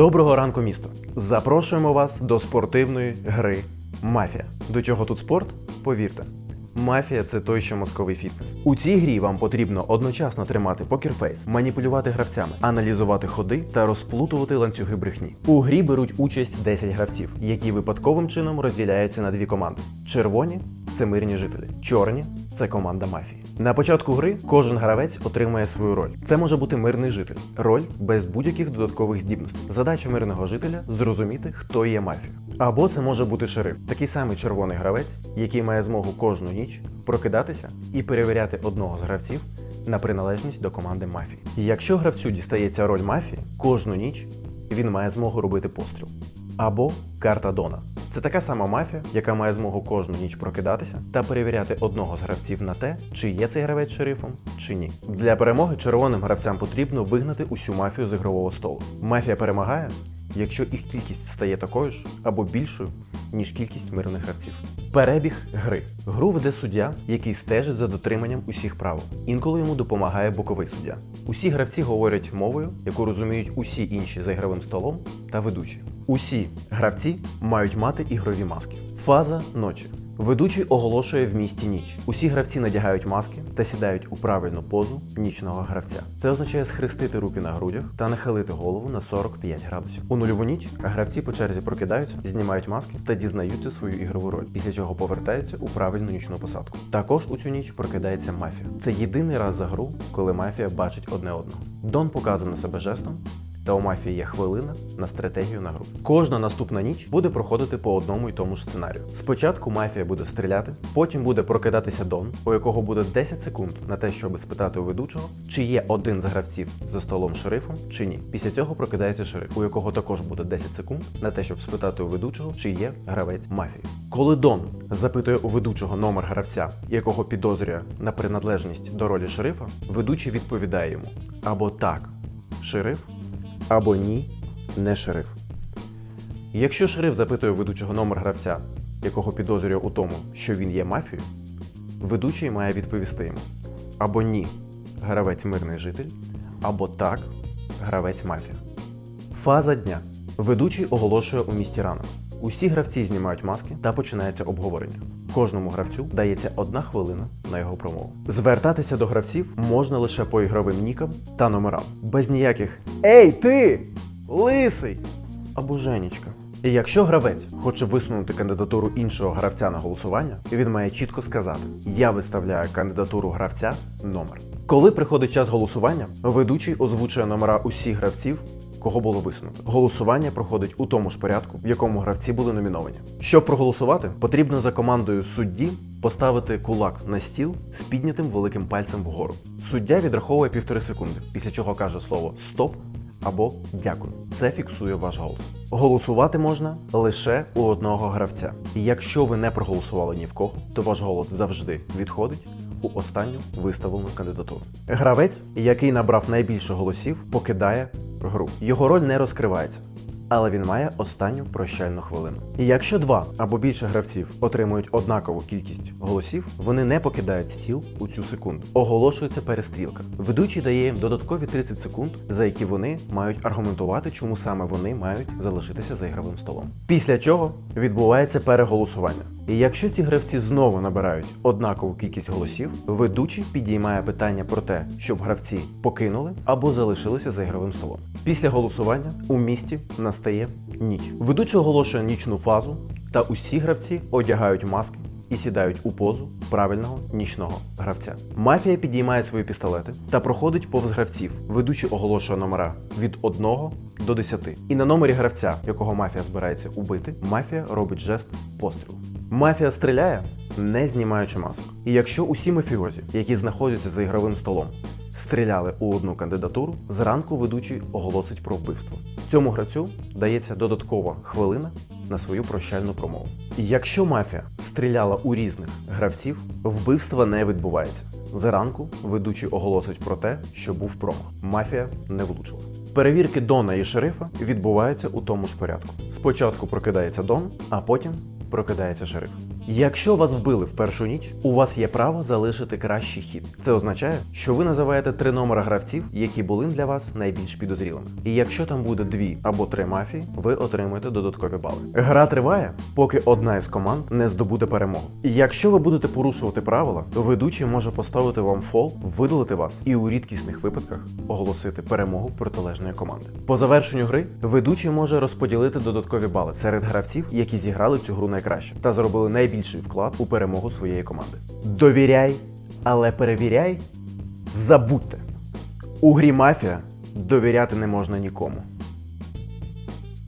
Доброго ранку, місто! Запрошуємо вас до спортивної гри Мафія. До чого тут спорт? Повірте. Мафія це той, що мозковий фітнес. У цій грі вам потрібно одночасно тримати покерфейс, маніпулювати гравцями, аналізувати ходи та розплутувати ланцюги брехні. У грі беруть участь 10 гравців, які випадковим чином розділяються на дві команди: червоні це мирні жителі, чорні це команда мафії. На початку гри кожен гравець отримає свою роль. Це може бути мирний житель, роль без будь-яких додаткових здібностей. Задача мирного жителя зрозуміти, хто є мафією. Або це може бути шериф, такий самий червоний гравець, який має змогу кожну ніч прокидатися і перевіряти одного з гравців на приналежність до команди мафії. Якщо гравцю дістається роль мафії, кожну ніч він має змогу робити постріл. Або карта Дона. Це така сама мафія, яка має змогу кожну ніч прокидатися та перевіряти одного з гравців на те, чи є цей гравець шерифом, чи ні. Для перемоги червоним гравцям потрібно вигнати усю мафію з ігрового столу. Мафія перемагає, якщо їх кількість стає такою ж або більшою, ніж кількість мирних гравців. Перебіг гри. Гру веде суддя, який стежить за дотриманням усіх правил. Інколи йому допомагає боковий суддя. Усі гравці говорять мовою, яку розуміють усі інші за ігровим столом та ведучі. Усі гравці мають мати ігрові маски. Фаза ночі. Ведучий оголошує в місті ніч. Усі гравці надягають маски та сідають у правильну позу нічного гравця. Це означає схрестити руки на грудях та нахилити голову на 45 градусів. У нульову ніч гравці по черзі прокидаються, знімають маски та дізнаються свою ігрову роль, після чого повертаються у правильну нічну посадку. Також у цю ніч прокидається мафія. Це єдиний раз за гру, коли мафія бачить одне одного. Дон показує на себе жестом. Та у мафії є хвилина на стратегію на гру. Кожна наступна ніч буде проходити по одному і тому ж сценарію. Спочатку мафія буде стріляти, потім буде прокидатися Дон, у якого буде 10 секунд на те, щоб спитати у ведучого, чи є один з гравців за столом шерифом, чи ні. Після цього прокидається шериф, у якого також буде 10 секунд на те, щоб спитати у ведучого, чи є гравець мафії. Коли Дон запитує у ведучого номер гравця, якого підозрює на приналежність до ролі шерифа, ведучий відповідає йому або так, шериф або ні, не шериф. Якщо шериф запитує ведучого номер гравця, якого підозрює у тому, що він є мафією, ведучий має відповісти йому або ні, гравець мирний житель, або так, гравець мафія. Фаза дня. Ведучий оголошує у місті ранок. Усі гравці знімають маски та починається обговорення. Кожному гравцю дається одна хвилина на його промову. Звертатися до гравців можна лише по ігровим нікам та номерам, без ніяких Ей, ти! Лисий! або Женічка. І якщо гравець хоче висунути кандидатуру іншого гравця на голосування, він має чітко сказати: Я виставляю кандидатуру гравця номер. Коли приходить час голосування, ведучий озвучує номера усіх гравців, кого було висунуто. Голосування проходить у тому ж порядку, в якому гравці були номіновані. Щоб проголосувати, потрібно за командою судді поставити кулак на стіл з піднятим великим пальцем вгору. Суддя відраховує півтори секунди, після чого каже слово Стоп або Дякую. Це фіксує ваш голос. Голосувати можна лише у одного гравця. І якщо ви не проголосували ні в кого, то ваш голос завжди відходить у останню виставлену кандидатуру. Гравець, який набрав найбільше голосів, покидає гру. Його роль не розкривається. Але він має останню прощальну хвилину. І якщо два або більше гравців отримують однакову кількість голосів, вони не покидають стіл у цю секунду. Оголошується перестрілка. Ведучий дає їм додаткові 30 секунд, за які вони мають аргументувати, чому саме вони мають залишитися за ігровим столом. Після чого відбувається переголосування. І якщо ці гравці знову набирають однакову кількість голосів, ведучий підіймає питання про те, щоб гравці покинули або залишилися за ігровим столом. Після голосування у місті настає ніч. Ведучий оголошує нічну фазу, та усі гравці одягають маски і сідають у позу правильного нічного гравця. Мафія підіймає свої пістолети та проходить повз гравців. Ведучий оголошує номера від 1 до 10. І на номері гравця, якого мафія збирається убити, мафія робить жест пострілу. Мафія стріляє, не знімаючи масок. І якщо усі мафіозі, які знаходяться за ігровим столом, стріляли у одну кандидатуру, зранку ведучий оголосить про вбивство. Цьому гравцю дається додаткова хвилина на свою прощальну промову. Якщо мафія стріляла у різних гравців, вбивства не відбувається. Зранку ведучий оголосить про те, що був промах. Мафія не влучила. Перевірки Дона і шерифа відбуваються у тому ж порядку. Спочатку прокидається Дон, а потім прокидається шериф. Якщо вас вбили в першу ніч, у вас є право залишити кращий хід. Це означає, що ви називаєте три номера гравців, які були для вас найбільш підозрілими. І якщо там буде дві або три мафії, ви отримаєте додаткові бали. Гра триває, поки одна із команд не здобуде перемогу. І якщо ви будете порушувати правила, то ведучий може поставити вам фол, видалити вас і у рідкісних випадках оголосити перемогу протилежної команди. По завершенню гри ведучий може розподілити додаткові бали серед гравців, які зіграли цю гру найкраще та зробили найбільший вклад у перемогу своєї команди. Довіряй, але перевіряй. Забудьте. У грі мафія довіряти не можна нікому.